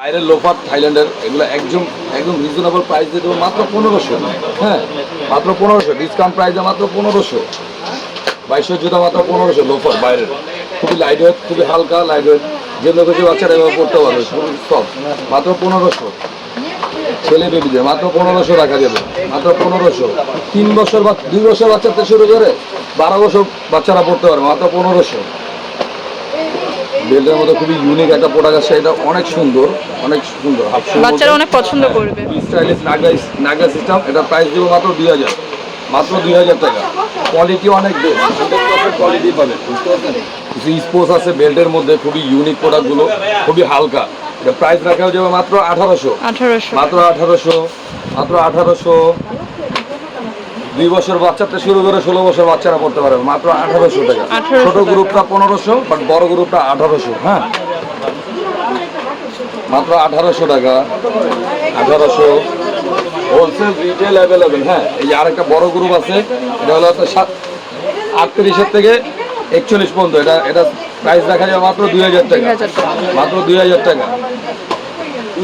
বাইরের লোফার থাইল্যান্ডের এগুলো একদম একদম রিজনেবল প্রাইস দিয়ে দেবো মাত্র পনেরোশো। হ্যাঁ মাত্র পনেরোশো ডিসকাউন্ট প্রাইসে মাত্র পনেরোশো। বাইশশো জুতা মাত্র পনেরোশো লোফার বাইরের। খুবই লাইট ওয়েট খুবই হালকা লাইট ওয়েট যে লোকের বাচ্চারা এভাবে পড়তে পারবে সব মাত্র পনেরোশো। ছেলে বেবিদের মাত্র পনেরোশো টাকা যাবে মাত্র পনেরোশো। তিন বছর বা, দুই বছর বাচ্চা থেকে শুরু করে বারো বছর বাচ্চারা পড়তে পারবে, মাত্র পনেরোশো। বেল্টের মধ্যে খুবই ইউনিক একটা প্রোডাক্ট আছে এটা অনেক সুন্দর অনেক সুন্দর। বাচ্চারা অনেক পছন্দ করবে। স্টাইলিশ নাগা নাগা সিস্টেম এটা প্রাইস দিব মাত্র দুই হাজার মাত্র দুই হাজার টাকা। কোয়ালিটি অনেক কোয়ালিটি পাবেন বুঝতে পারছেন? কিছু স্পোর্টস আছে বেল্টের মধ্যে খুবই ইউনিক প্রোডাক্টগুলো খুবই হালকা। এটা প্রাইস রাখা হয়ে যাবে মাত্র আঠারোশো। আঠারোশো। মাত্র আঠারোশো মাত্র আঠারোশো। দুই বছর বাচ্চা থেকে শুরু করে ষোলো বছর বাচ্চারা করতে পারবে মাত্র আঠারোশো টাকা। 1800 ছোট গ্রুপটা পনেরোশো বাট বড় গ্রুপটা আঠারোশো হ্যাঁ? মাত্র আঠারোশো টাকা আঠারোশো। হোলসেল রিটেল অ্যাভেলেবেল হ্যাঁ? এই আরেকটা বড় গ্রুপ আছে এটা হলো আপনার সাত আটত্রিশের থেকে একচল্লিশ পর্যন্ত এটা এটা প্রাইস দেখা যায় মাত্র দুই হাজার টাকা। 2000 টাকা। মাত্র দুই হাজার টাকা।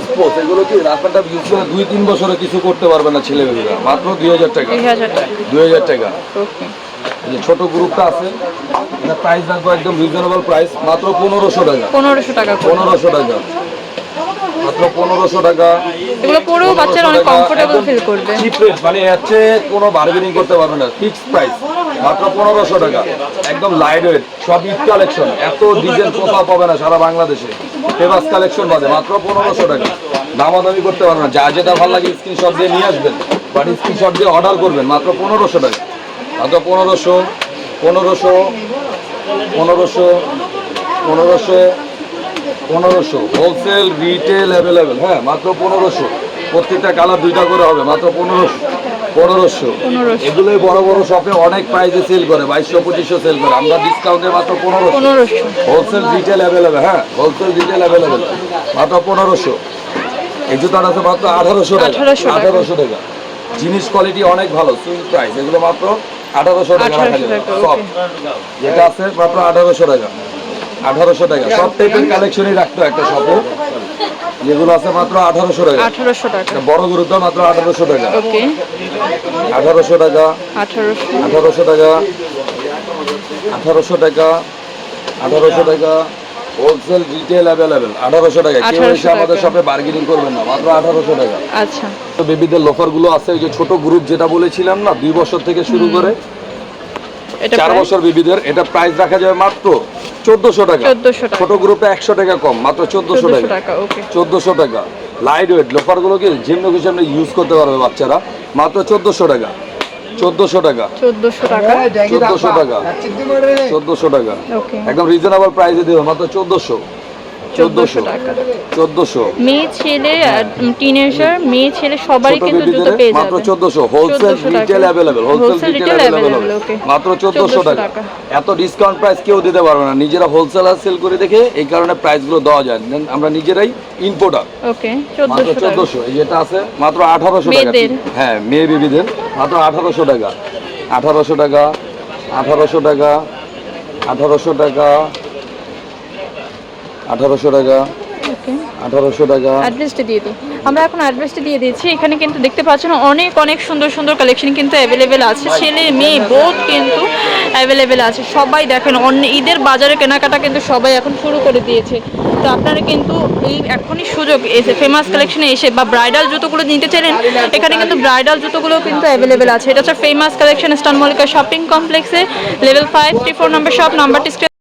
স্পোর্টস এগুলো কি রাস্তাটা ইউজ করে দুই তিন বছরে কিছু করতে পারবে না ছেলে মেয়েরা মাত্র দুই হাজার টাকা। দুই হাজার টাকা। যে ছোট গ্রুপটা আছে এটা প্রাইস রাখব একদম রিজনেবল প্রাইস মাত্র পনেরোশো টাকা। পনেরোশো টাকা পনেরোশো টাকা। মাত্র পনেরোশো টাকা। এগুলো পরেও বাচ্চারা অনেক কমফোর্টেবল ফিল করবে। চিপ রেট মানে হচ্ছে কোনো বার্গেনিং করতে পারবে না। ফিক্সড প্রাইস মাত্র পনেরোশো টাকা। একদম লাইট ওয়েট সব ঈদ কালেকশন এত কোথাও পাবে না সারা বাংলাদেশে। ফেমাস কালেকশন বাদে, মাত্র পনেরোশো টাকা। দামাদামি করতে পারবে না। যা যেটা ভালো লাগে স্ক্রিনশট দিয়ে নিয়ে আসবেন বাট স্ক্রিনশট দিয়ে অর্ডার করবেন, মাত্র পনেরোশো টাকা। মাত্র পনেরোশো পনেরোশো পনেরোশো পনেরোশো পনেরোশো। হোলসেল রিটেল অ্যাভেলেবেল হ্যাঁ মাত্র পনেরোশো। প্রত্যেকটা কালার দুইটা করে হবে, মাত্র পনেরোশো। পনেরোশো। এগুলোই বড় বড় শপে অনেক প্রাইসে সেল করে বাইশশো পঁচিশশো সেল করে। আমরা ডিসকাউন্টে মাত্র পনেরোশো। হোলসেল রিটেল অ্যাভেলেবেল হ্যাঁ হোলসেল রিটেল অ্যাভেলেবেল মাত্র পনেরোশো। এই জুতার আছে মাত্র আঠারোশো টাকা। আঠারোশো টাকা। জিনিস কোয়ালিটি অনেক ভালো সুইং প্রাইস এগুলো মাত্র আঠারোশো টাকা রাখা 1800 যাবে টাকা, সব যেটা আছে মাত্র আঠারোশো টাকা। আঠারোশো টাকা। সব টাইপের কালেকশনই রাখতো একটা শপে যেগুলো আছে মাত্র আঠারোশো টাকা। আঠারোশো টাকা। বড় গুরুত্ব মাত্র আঠারোশো টাকা। ওকে। আঠারোশো টাকা। আঠারোশো। টাকা। আঠারোশো টাকা। আঠারোশো টাকা। হোলসেল রিটেল অ্যাভেলেবেল আঠারোশো টাকা। কেউ 1800 এসে আমাদের। শপে বার্গেনিং করবেন না। মাত্র আঠারোশো টাকা। আচ্ছা। তো বেবিদের লোফারগুলো আছে ওই যে ছোট গ্রুপ যেটা বলেছিলাম না দুই বছর থেকে শুরু করে চার বছর বিবিদের এটা প্রাইস রাখা যাবে মাত্র চোদ্দশো টাকা। ছোট গ্রুপে একশো টাকা কম মাত্র চোদ্দশো টাকা। চোদ্দশো টাকা লাইট ওয়েট লোফার গুলোকে যেমন কিছু আমরা ইউজ করতে পারবে বাচ্চারা। মাত্র চোদ্দশো টাকা। চোদ্দশো টাকা। চোদ্দশো টাকা। চোদ্দশো টাকা। চোদ্দশো টাকা। একদম রিজনেবল প্রাইসে দেবে মাত্র চোদ্দশো। চোদ্দশো। টাকা। চোদ্দশো। মেয়ে ছেলে টিনেজার মেয়ে ছেলে সবারই কিন্তু জুতো বেবিদের পেয়ে মাত্র চোদ্দশো। Wholesale 1400 retail available wholesale retail available মাত্র চোদ্দশো 1400 টাকা। এত ডিসকাউন্ট প্রাইস কেউ দিতে পারবে না। নিজেরা হোলসেলার সেল করে দেখে এই কারণে প্রাইসগুলো দেওয়া যায়। আমরা নিজেরাই ইম্পোর্টার ওকে মাত্র চোদ্দশো। যেটা আছে মাত্র আঠারোশো টাকা। হ্যাঁ মেয়ে বেবিদের মাত্র আঠারোশো টাকা। আঠারোশো টাকা আঠারোশো টাকা আঠারোশো টাকা আঠারোশো টাকা। আঠারোশো টাকা। অ্যাড্রেসটা দিয়ে দিই। আমরা এখন অ্যাড্রেসটা দিয়ে দিয়েছি। এখানে কিন্তু দেখতে পাচ্ছেন অনেক অনেক সুন্দর সুন্দর কালেকশন কিন্তু অ্যাভেলেবেল আছে। ছেলে মেয়ে বোধ কিন্তু অ্যাভেলেবেল আছে। সবাই দেখেন অন্য ঈদের বাজারে কেনাকাটা কিন্তু সবাই এখন শুরু করে দিয়েছে। তো আপনারা কিন্তু এই এখনই সুযোগ এসে ফেমাস কালেকশনে এসে বা ব্রাইডাল জুতোগুলো নিতে চাইলেন এখানে কিন্তু ব্রাইডাল জুতোগুলো কিন্তু অ্যাভেলেবেল আছে। এটা হচ্ছে ফেমাস কালেকশন স্টান মল্লিকা শপিং কমপ্লেক্সে level five T four number shop নাম্বারটি